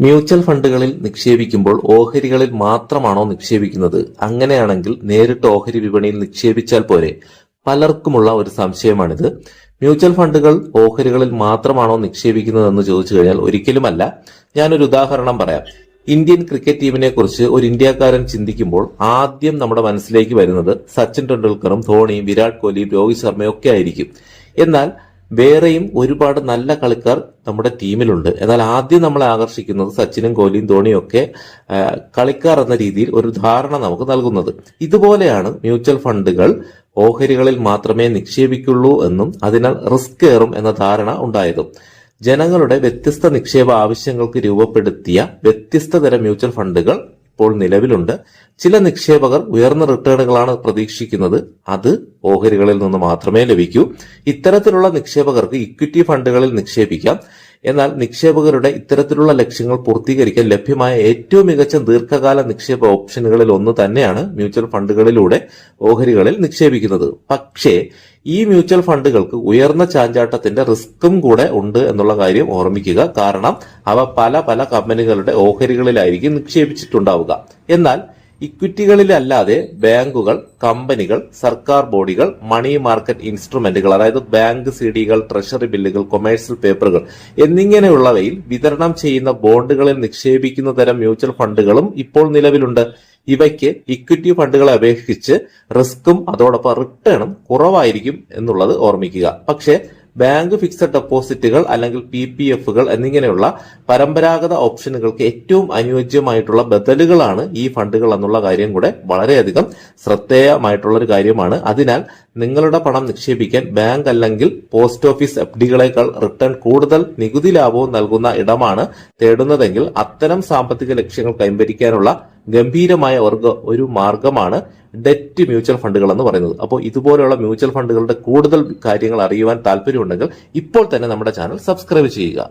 Mutual ഫണ്ടുകളിൽ നിക്ഷേപിക്കുമ്പോൾ ഓഹരികളിൽ മാത്രമാണോ നിക്ഷേപിക്കുന്നത്? അങ്ങനെയാണെങ്കിൽ നേരിട്ട് ഓഹരി വിപണിയിൽ നിക്ഷേപിച്ചാൽ പോരെ. പലർക്കുമുള്ള ഒരു സംശയമാണിത്. മ്യൂച്വൽ ഫണ്ടുകൾ ഓഹരികളിൽ മാത്രമാണോ നിക്ഷേപിക്കുന്നതെന്ന് ചോദിച്ചു കഴിഞ്ഞാൽ ഒരിക്കലുമല്ല. ഞാനൊരു ഉദാഹരണം പറയാം. ഇന്ത്യൻ ക്രിക്കറ്റ് ടീമിനെ കുറിച്ച് ഒരു ഇന്ത്യക്കാരൻ ചിന്തിക്കുമ്പോൾ ആദ്യം നമ്മുടെ മനസ്സിലേക്ക് വരുന്നത് സച്ചിൻ ടെണ്ടുൽക്കറും ധോണിയും വിരാട് കോഹ്ലിയും രോഹിത് ശർമ്മയും ഒക്കെ ആയിരിക്കും. എന്നാൽ വേറെയും ഒരുപാട് നല്ല കളിക്കാർ നമ്മുടെ ടീമിലുണ്ട്. എന്നാൽ ആദ്യം നമ്മളെ ആകർഷിക്കുന്നത് സച്ചിനും കോഹ്ലിയും ധോണിയും ഒക്കെ കളിക്കാർ എന്ന രീതിയിൽ ഒരു ധാരണ നമുക്ക് നൽകുന്നത്. ഇതുപോലെയാണ് മ്യൂച്വൽ ഫണ്ടുകൾ ഓഹരികളിൽ മാത്രമേ നിക്ഷേപിക്കുള്ളൂ എന്നും അതിനാൽ റിസ്ക് ഏറും എന്ന ധാരണ ഉണ്ടായതും. ജനങ്ങളുടെ വ്യത്യസ്ത നിക്ഷേപ ആവശ്യങ്ങൾക്ക് രൂപപ്പെടുത്തിയ വ്യത്യസ്ത തരം മ്യൂച്വൽ ഫണ്ടുകൾ ഇപ്പോൾ നിലവിലുണ്ട്. ചില നിക്ഷേപകർ ഉയർന്ന റിട്ടേണുകളാണ് പ്രതീക്ഷിക്കുന്നത്. അത് ഓഹരികളിൽ നിന്ന് മാത്രമേ ലഭിക്കൂ. ഇത്തരത്തിലുള്ള നിക്ഷേപകർക്ക് ഇക്വിറ്റി ഫണ്ടുകളിൽ നിക്ഷേപിക്കാം. എന്നാൽ നിക്ഷേപകരുടെ ഇത്തരത്തിലുള്ള ലക്ഷ്യങ്ങൾ പൂർത്തീകരിക്കാൻ ലഭ്യമായ ഏറ്റവും മികച്ച ദീർഘകാല നിക്ഷേപ ഓപ്ഷനുകളിൽ ഒന്ന് തന്നെയാണ് മ്യൂച്വൽ ഫണ്ടുകളിലൂടെ ഓഹരികളിൽ നിക്ഷേപിക്കുന്നത്. പക്ഷേ ഈ മ്യൂച്വൽ ഫണ്ടുകൾക്ക് ഉയർന്ന ചാഞ്ചാട്ടത്തിന്റെ റിസ്ക്കും കൂടെ ഉണ്ട് എന്നുള്ള കാര്യം ഓർമ്മിക്കുക. കാരണം അവ പല പല കമ്പനികളുടെ ഓഹരികളിലായിരിക്കും നിക്ഷേപിച്ചിട്ടുണ്ടാവുക. എന്നാൽ ഇക്വിറ്റികളിലല്ലാതെ ബാങ്കുകൾ കമ്പനികൾ സർക്കാർ ബോഡികൾ മണി മാർക്കറ്റ് ഇൻസ്ട്രുമെന്റുകൾ അതായത് ബാങ്ക് സി ഡികൾ ട്രഷറി ബില്ലുകൾ കൊമേഴ്സ്യൽ പേപ്പറുകൾ എന്നിങ്ങനെയുള്ളവയിൽ വിതരണം ചെയ്യുന്ന ബോണ്ടുകളിൽ നിക്ഷേപിക്കുന്ന തരം മ്യൂച്വൽ ഫണ്ടുകളും ഇപ്പോൾ നിലവിലുണ്ട്. ഇവയ്ക്ക് ഇക്വിറ്റി ഫണ്ടുകളെ അപേക്ഷിച്ച് റിസ്ക്കും അതോടൊപ്പം റിട്ടേണും കുറവായിരിക്കും എന്നുള്ളത് ഓർമ്മിക്കുക. പക്ഷേ ബാങ്ക് ഫിക്സഡ് ഡെപ്പോസിറ്റുകൾ അല്ലെങ്കിൽ പി പി എഫുകൾ എന്നിങ്ങനെയുള്ള പരമ്പരാഗത ഓപ്ഷനുകൾക്ക് ഏറ്റവും അനുയോജ്യമായിട്ടുള്ള ബദലുകളാണ് ഈ ഫണ്ടുകൾ എന്നുള്ള കാര്യം കൂടെ വളരെയധികം ശ്രദ്ധേയമായിട്ടുള്ള ഒരു കാര്യമാണ്. അതിനാൽ നിങ്ങളുടെ പണം നിക്ഷേപിക്കാൻ ബാങ്ക് അല്ലെങ്കിൽ പോസ്റ്റ് ഓഫീസ് എഫ് ഡികളേക്കാൾ റിട്ടേൺ കൂടുതൽ നികുതി ലാഭവും നൽകുന്ന ഇടമാണ് തേടുന്നതെങ്കിൽ അത്തരം സാമ്പത്തിക ലക്ഷ്യങ്ങൾ കൈവരിക്കാനുള്ള ഗംഭീരമായ ഒരു മാർഗമാണ് ഡെറ്റ് മ്യൂച്വൽ ഫണ്ടുകൾ എന്ന് പറയുന്നത്. അപ്പോൾ ഇതുപോലെയുള്ള മ്യൂച്വൽ ഫണ്ടുകളുടെ കൂടുതൽ കാര്യങ്ങൾ അറിയുവാൻ താല്പര്യമുണ്ടെങ്കിൽ ഇപ്പോൾ തന്നെ നമ്മുടെ ചാനൽ സബ്സ്ക്രൈബ് ചെയ്യുക.